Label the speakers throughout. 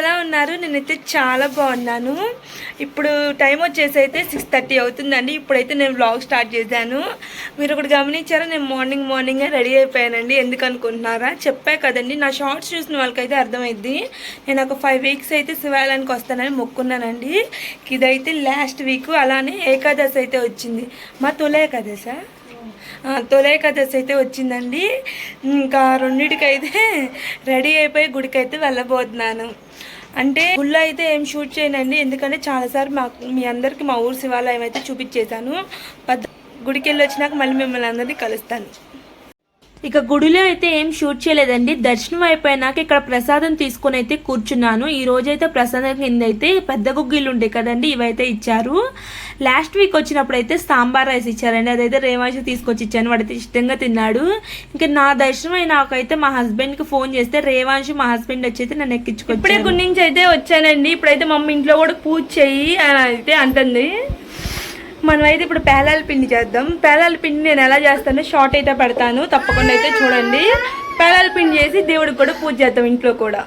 Speaker 1: ఎలా ఉన్నారు? నేనైతే చాలా బాగున్నాను. ఇప్పుడు టైం వచ్చేసి అయితే సిక్స్ థర్టీ అవుతుందండి. ఇప్పుడైతే నేను వ్లాగ్ స్టార్ట్ చేశాను. మీరు ఒకటి గమనించారా? నేను మార్నింగ్ మార్నింగే రెడీ అయిపోయానండి. ఎందుకు అనుకుంటున్నారా? చెప్పా కదండి నా షార్ట్స్ చూసిన వాళ్ళకైతే అర్థమైంది. నేను ఒక ఫైవ్ వీక్స్ అయితే శివాలయానికి వస్తానని మొక్కున్నానండి. ఇదైతే లాస్ట్ వీక్ అలానే ఏకాదశి అయితే వచ్చింది. మా తొలి ఏకాదశ? ఆ, తొలి అయితే వచ్చిందండి. ఇంకా రెండింటికైతే రెడీ అయిపోయి గుడికైతే వెళ్ళబోతున్నాను. అంటే గుళ్ళో అయితే ఏం షూట్ చేయనండి. ఎందుకంటే చాలాసార్లు మాకు మీ అందరికీ మా ఊరు శివాలయం అయితే చూపించేశాను. పద్ద గుడికి వెళ్ళి వచ్చినాక మళ్ళీ మిమ్మల్ని అందరినీ కలుస్తాను. ఇక గుడిలో అయితే ఏం షూట్ చేయలేదండి. దర్శనం అయిపోయినాక ఇక్కడ ప్రసాదం తీసుకొని అయితే కూర్చున్నాను. ఈ రోజు అయితే ప్రసాదం కింద అయితే పెద్ద గుగ్గిలు ఉంటాయి కదండి ఇవైతే ఇచ్చారు. లాస్ట్ వీక్ వచ్చినప్పుడు అయితే సాంబార్ రైస్ ఇచ్చారండి. అదైతే రేవాషి తీసుకొచ్చి ఇచ్చాను. వాడైతే ఇష్టంగా తిన్నాడు. ఇంకా నా దర్శనం అయినాకైతే మా హస్బెండ్కి ఫోన్ చేస్తే రేవాంశి మా హస్బెండ్ వచ్చి అయితే నన్ను ఎక్కించుకో ఇప్పుడే గుడి నుంచి అయితే వచ్చానండి. ఇప్పుడైతే మమ్మీ ఇంట్లో కూడా పూజ చెయ్యి అని అయితే అంటుంది. మనమైతే ఇప్పుడు పేలాల పిండి చేద్దాం. పేలాల పిండి నేను ఎలా చేస్తానో షార్ట్ అయితే పెడతాను. తప్పకుండా అయితే చూడండి. పేలాల పిండి చేసి దేవుడికి కూడా పూజ చేద్దాం ఇంట్లో కూడా.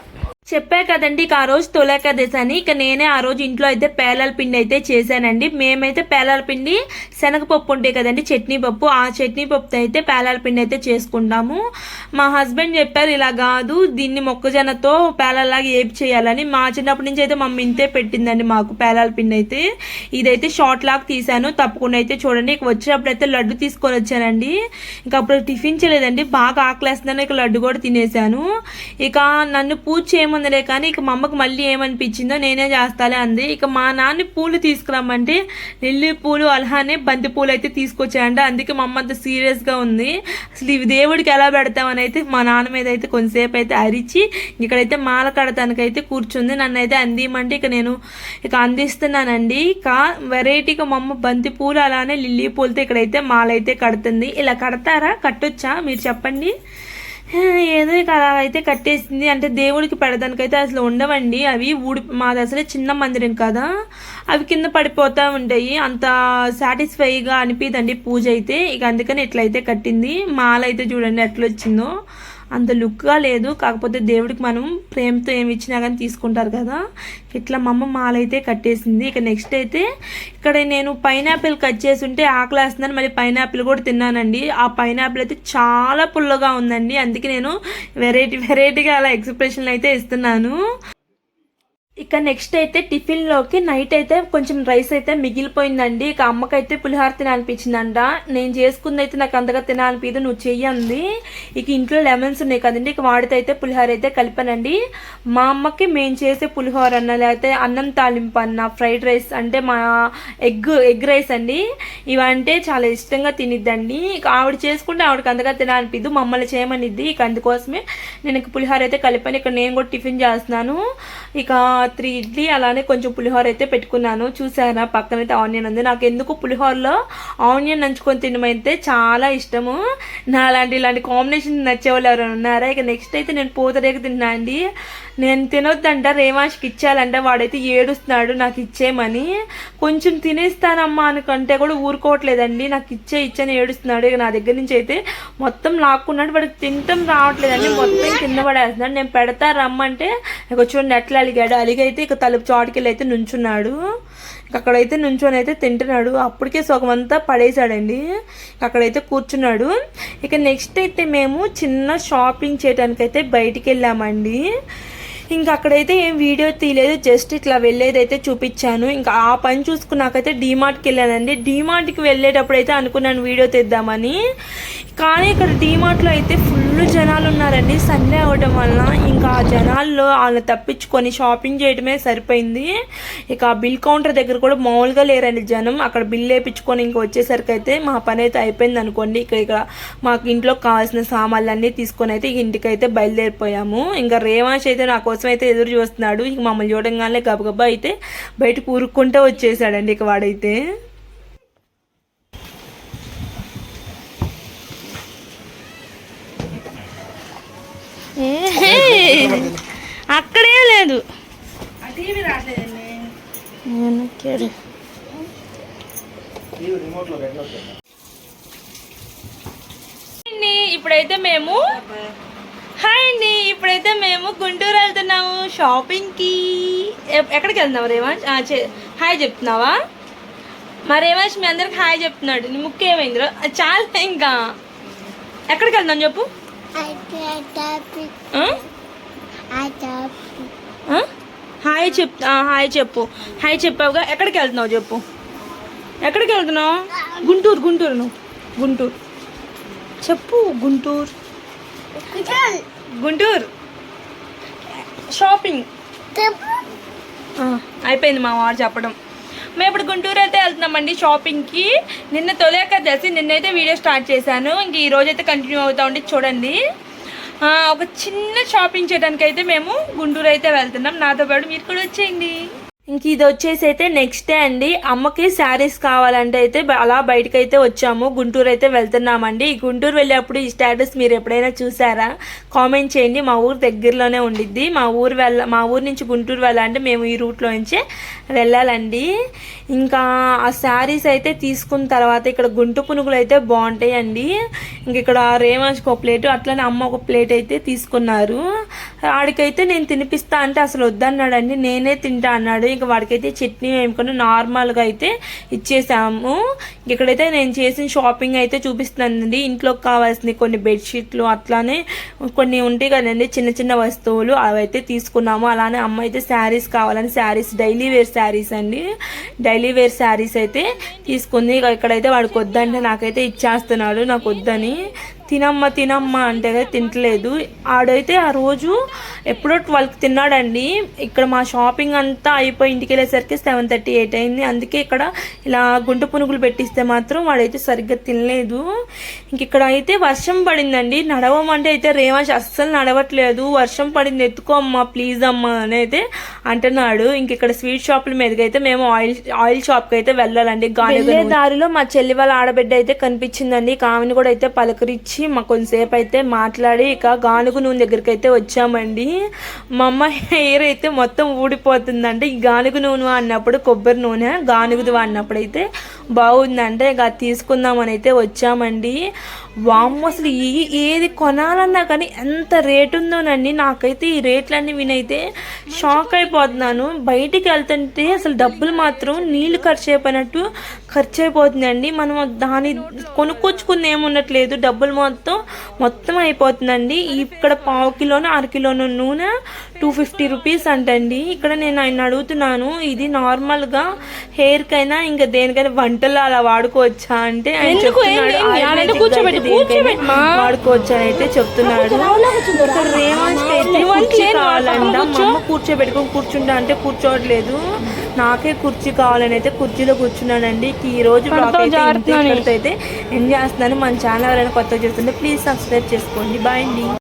Speaker 1: చెప్పా కదండి ఇక ఆ రోజు తొలేకాదశి అని. ఇక నేనే ఆ రోజు ఇంట్లో అయితే పేలాల పిండి అయితే చేశానండి. మేమైతే పేలాల పిండి శనగపప్పు ఉంటాయి కదండి చట్నీ పప్పు. ఆ చట్నీ పప్పుతో అయితే పేలాల పిండి అయితే చేసుకుంటాము. మా హస్బెండ్ చెప్పారు ఇలా కాదు దీన్ని మొక్కజొన్నతో పేలాలాగా ఏపి చేయాలని. మా చిన్నప్పటి నుంచి అయితే మమ్మీ ఇంతే పెట్టిందండి మాకు పేలాల పిండి అయితే. ఇదైతే షార్ట్ లాగా తీశాను. తప్పకుండా అయితే చూడండి. ఇక వచ్చినప్పుడు అయితే లడ్డు తీసుకొని వచ్చానండి. ఇంకా అప్పుడు టిఫిన్ చేయలేదండి. బాగా ఆకలేస్తుందని ఇక లడ్డు కూడా తినేసాను ఇక నన్ను పూజ చేయమందలే కానీ ఇక మా అమ్మకి మళ్ళీ ఏమనిపించిందో నేనే చేస్తాలే అంది. ఇక మా నాన్న పూలు తీసుకురమ్మంటే లిల్లీ పూలు అలానే బంతి పూలు అయితే తీసుకొచ్చాయంట. అందుకే మా అమ్మ అంత సీరియస్గా ఉంది. అసలు ఇవి దేవుడికి ఎలా పెడతామని అయితే మా నాన్న మీద అయితే కొంతసేపు అయితే అరిచి ఇక్కడైతే మాల కడతానికైతే కూర్చుంది. నన్ను అయితే అందిమంటే ఇక నేను ఇక అందిస్తున్నానండి. ఇక వెరైటీగా మా అమ్మ బంతి పూలు అలానే లిల్లీ పూలతో ఇక్కడైతే మాల అయితే కడుతుంది. ఇలా కడతారా? కట్టొచ్చా? మీరు చెప్పండి. ఏదో ఇక అలా అయితే కట్టేసింది. అంటే దేవుడికి పెడదానికైతే అసలు ఉండవండి. అవి ఊడి మాది అసలే చిన్న మందిరం కదా. అవి కింద పడిపోతూ ఉంటాయి. అంత సాటిస్ఫైగా అనిపిదండి పూజ అయితే. ఇక అందుకని ఇట్లయితే కట్టింది. మాల అయితే చూడండి ఎట్లా వచ్చిందో అంత లుక్గా లేదు. కాకపోతే దేవుడికి మనం ప్రేమతో ఏమి ఇచ్చినా కానీ తీసుకుంటారు కదా. ఇట్లా మా అమ్మ మాల అయితే కట్టేసింది. ఇక నెక్స్ట్ అయితే ఇక్కడ నేను పైనాపిల్ కట్ చేసి ఉంటే ఆకలి వేస్తుందని మళ్ళీ పైనాపిల్ కూడా తిన్నానండి. ఆ పైనాపిల్ అయితే చాలా పుల్లగా ఉందండి. అందుకే నేను వెరైటీ వెరైటీగా అలా ఎక్స్ప్రెషన్లు అయితే ఇస్తున్నాను. ఇక నెక్స్ట్ అయితే టిఫిన్లోకి నైట్ అయితే కొంచెం రైస్ అయితే మిగిలిపోయిందండి. ఇక అమ్మకైతే పులిహోర తినాలనిపించిందంట. నేను చేసుకుంది అయితే నాకు అంతగా తినాలనిపించదు నువ్వు చెయ్యంది ఇక ఇంట్లో లెమన్స్ ఉన్నాయి కదండి ఇక వాడితే అయితే పులిహోర అయితే కలిపానండి. మా అమ్మకి మేము చేసే పులిహోర అన్న లేకపోతే అన్నం తాలింపు అన్న ఫ్రైడ్ రైస్ అంటే మా ఎగ్ ఎగ్ రైస్ అండి. ఇవంటే చాలా ఇష్టంగా తినిద్దండి. ఇక ఆవిడ చేసుకుంటే ఆవిడకి అంతగా తినాలనిపిద్దు మమ్మల్ని చేయమనిద్ది. ఇక అందుకోసమే నేను ఇక పులిహోర అయితే కలిపాను. ఇక నేను కూడా టిఫిన్ చేస్తున్నాను. ఇక త్రీ ఇడ్లీ అలానే కొంచెం పులిహోర అయితే పెట్టుకున్నాను. చూసారా పక్కన అయితే ఆనియన్ ఉంది. నాకు ఎందుకు పులిహోరలో ఆనియన్ నంచుకొని తినమైతే చాలా ఇష్టము. నా అలాంటి ఇలాంటి కాంబినేషన్ నచ్చేవాళ్ళు ఎవరైనా ఉన్నారా? ఇక నెక్స్ట్ అయితే నేను పూతరేక తిన్నా అండి. నేను తినొద్దంట. రేవాష్కి ఇచ్చేయాలంటే. వాడైతే ఏడుస్తున్నాడు. నాకు ఇచ్చేయమని కొంచెం తినేస్తానమ్మా అనుకుంటే కూడా ఊరుకోవట్లేదండి. నాకు ఇచ్చే ఇచ్చని ఏడుస్తున్నాడు. ఇక నా దగ్గర నుంచి అయితే మొత్తం లాక్కున్నాడు. వాడికి తింటం రావట్లేదండి. మొత్తం కింద పడేస్తున్నాడు. నేను పెడతా రమ్మంటే ఇక చూడండి ఎట్లా అలిగాడు. అయితే ఇక తలుపు చాటుకెళ్ళి అయితే నుంచున్నాడు అక్కడైతే నుంచొని అయితే తింటున్నాడు. అప్పటికే సగం అంతా పడేశాడండి. అక్కడైతే కూర్చున్నాడు. ఇక నెక్స్ట్ అయితే మేము చిన్న షాపింగ్ చేయడానికి అయితే బయటికి వెళ్ళామండి ఇంకా అక్కడైతే ఏం వీడియో తీయలేదు. జస్ట్ ఇట్లా వెళ్ళేది అయితే చూపించాను. ఇంకా ఆ పని చూసుకున్నాకైతే డీమార్ట్కి వెళ్ళానండి డీమార్ట్కి వెళ్ళేటప్పుడు అయితే అనుకున్నాను వీడియో తీద్దామని. కానీ ఇక్కడ డీమార్ట్లో అయితే ఫుల్ జనాలు ఉన్నారండి సండే అవ్వడం వలన ఇంకా ఆ జనాల్లో వాళ్ళని తప్పించుకొని షాపింగ్ చేయడమే సరిపోయింది. ఇక ఆ బిల్ కౌంటర్ దగ్గర కూడా మామూలుగా లేరండి జనం. అక్కడ బిల్ వేయించుకొని ఇంక వచ్చేసరికి అయితే మా పని అయితే అయిపోయింది అనుకోండి ఇక ఇక మాకు ఇంట్లో కావాల్సిన సామాన్లు అన్నీ తీసుకొని అయితే ఇంటికైతే బయలుదేరిపోయాము. ఇంకా రేవాష్ అయితే నా కోసం అయితే ఎదురు చూస్తున్నాడు. ఇక మమ్మల్ని చూడంగానే గబగబా అయితే బయట కూరుక్కుంటూ వచ్చేసాడండి ఇక వాడైతే. అక్కడే లేదు. వెనక్కాడు. ఇప్పుడైతే మేము హాయ్ అండి ఇప్పుడైతే మేము గుంటూరు వెళ్తున్నాము షాపింగ్కి. ఎక్కడికి వెళ్తున్నావు రేవాంశ్? హాయ్ చెప్తున్నావా? మా రేవాంశ్ మీ అందరికి హాయ్ చెప్తున్నాడు. నీ ముక్కు ఏమైంది? చాలా ఇంకా. ఎక్కడికి వెళ్తున్నాం చెప్పు? హాయ్ చెప్ హాయ్ చెప్పు. హాయ్ చెప్పావుగా? ఎక్కడికి వెళ్తున్నావు చెప్పు. ఎక్కడికి వెళ్తున్నావు? గుంటూరు గుంటూరు నువ్వు. గుంటూరు. చెప్పు గుంటూరు. గుంటూరు. షాపింగ్. అయిపోయింది మా వాడు చెప్పడం. మేము ఇప్పుడు గుంటూరు అయితే వెళ్తున్నామండి షాపింగ్కి. నిన్న తొలేక తెలిసి నిన్నైతే వీడియో స్టార్ట్ చేశాను. ఇంక ఈ రోజు అయితే కంటిన్యూ అవుతా ఉండి చూడండి. ఒక చిన్న షాపింగ్ చేయడానికి అయితే మేము గుంటూరు అయితే వెళ్తున్నాం. నాతో పాటు మీరు కూడా వచ్చేయండి. ఇంక ఇది వచ్చేసి అయితే నెక్స్ట్ డే అండి. అమ్మకి శారీస్ కావాలంటే అయితే అలా బయటకు అయితే వచ్చాము. గుంటూరు అయితే వెళ్తున్నామండి. ఈ గుంటూరు వెళ్ళేటప్పుడు ఈ స్టేటస్ మీరు ఎప్పుడైనా చూసారా? కామెంట్ చేయండి. మా ఊరు దగ్గరలోనే ఉండిద్ది. మా ఊరు వెళ్ళ మా ఊరు నుంచి గుంటూరు వెళ్ళాలంటే మేము ఈ రూట్లో నుంచే వెళ్ళాలండి. ఇంకా ఆ శారీస్ అయితే తీసుకున్న తర్వాత ఇక్కడ గుంటు పునుగులు అయితే బాగుంటాయండి. ఇంక ఇక్కడ రేమాజ్కి ఒక ప్లేట్ అట్లనే అమ్మ ఒక ప్లేట్ అయితే తీసుకున్నారు. ఆడికైతే నేను తినిపిస్తా అంటే అసలు వద్దన్నాడండి నేనే తింటా అన్నాడు. ఇంకా వాడికైతే చట్నీ వేయకుండా నార్మల్గా అయితే ఇచ్చేసాము. ఇక్కడైతే నేను చేసిన షాపింగ్ అయితే చూపిస్తానండి ఇంట్లోకి కావాల్సిన కొన్ని బెడ్షీట్లు అట్లానే కొన్ని ఉంటాయి కదండి. చిన్న చిన్న వస్తువులు అవైతే తీసుకున్నాము. అలానే అమ్మ అయితే శారీస్ కావాలని శారీస్ డైలీ వేర్ శారీస్ అండి. డైలీ వేర్ శారీస్ అయితే తీసుకుంది. ఇక ఇక్కడైతే వాడికి వద్దంటే నాకైతే ఇచ్చేస్తున్నాడు. నాకు వద్దని తినమ్మ తినమ్మ అంటే తింటలేదు. ఆడైతే ఆ రోజు ఎప్పుడో ట్వెల్వ్కి తిన్నాడండి. ఇక్కడ మా షాపింగ్ అంతా అయిపోయి ఇంటికి వెళ్ళేసరికి సెవెన్ థర్టీ ఎయిట్ అయింది. అందుకే ఇక్కడ ఇలా గుంట పునుగులు పెట్టిస్తే మాత్రం వాడైతే సరిగ్గా తినలేదు. ఇంక ఇక్కడ అయితే వర్షం పడిందండి. నడవమంటే అయితే రేవాష్ అస్సలు నడవట్లేదు. వర్షం పడింది. ఎత్తుకో అమ్మా ప్లీజ్ అమ్మా అని అయితే అంటున్నాడు. ఇంక ఇక్కడ స్వీట్ షాపుల మీదకి అయితే మేము ఆయిల్ ఆయిల్ షాప్కి అయితే వెళ్ళాలండి. గాలి దారిలో మా చెల్లి వాళ్ళ ఆడబిడ్డ అయితే కనిపించిందండి. ఇక ఆమెను కూడా అయితే పలకరించి మా కొంతసేపు అయితే మాట్లాడి ఇక గానుగు నూనె దగ్గరికి అయితే వచ్చామండి. మా అమ్మ హెయిర్ అయితే మొత్తం ఊడిపోతుందంటే ఈ గానుగు నూనె అన్నప్పుడు కొబ్బరి నూనె గానుగుది అన్నప్పుడు అయితే బాగుందంటే ఇక అది తీసుకుందామని అయితే వచ్చామండి. వామ్మ అసలు ఈ ఏది కొనాలన్నా కానీ ఎంత రేటు ఉందోనండి. నాకైతే ఈ రేట్లన్నీ వినైతే షాక్ అయిపోతున్నాను. బయటికి వెళ్తుంటే అసలు డబ్బులు మాత్రం నీళ్ళు ఖర్చు అయిపోయినట్టు ఖర్చు అయిపోతుందండి మనం దాని కొనుక్కొచ్చుకుంది ఏముండట్లేదు. డబ్బులు మొత్తం మొత్తం అయిపోతుందండి. ఇక్కడ పావు కిలోను అర కిలోను నూనె టూ ఫిఫ్టీ రూపీస్ అంటండి. ఇక్కడ నేను ఆయన అడుగుతున్నాను ఇది నార్మల్గా హెయిర్కైనా ఇంకా దేనికైనా వంటలు అలా వాడుకోవచ్చా అంటే ఆయన అయితే దేనికైనా వాడుకోవచ్చు అని అయితే చెప్తున్నాడు. ఇక్కడ రేవాన్స్కి అయితే కుర్చీ కావాలంట మా అమ్మ కూర్చోబెట్టుకొని కూర్చుంటా అంటే కూర్చోవట్లేదు. నాకే కుర్చీ కావాలని అయితే కుర్చీలో కూర్చున్నానండి. ఈ రోజు అయితే ఎంజాయ్ చేస్తున్నాను? మన ఛానల్ ఎవరైనా కొత్తగా చూస్తుంటే ప్లీజ్ సబ్స్క్రైబ్ చేసుకోండి. బాయ్ అండి.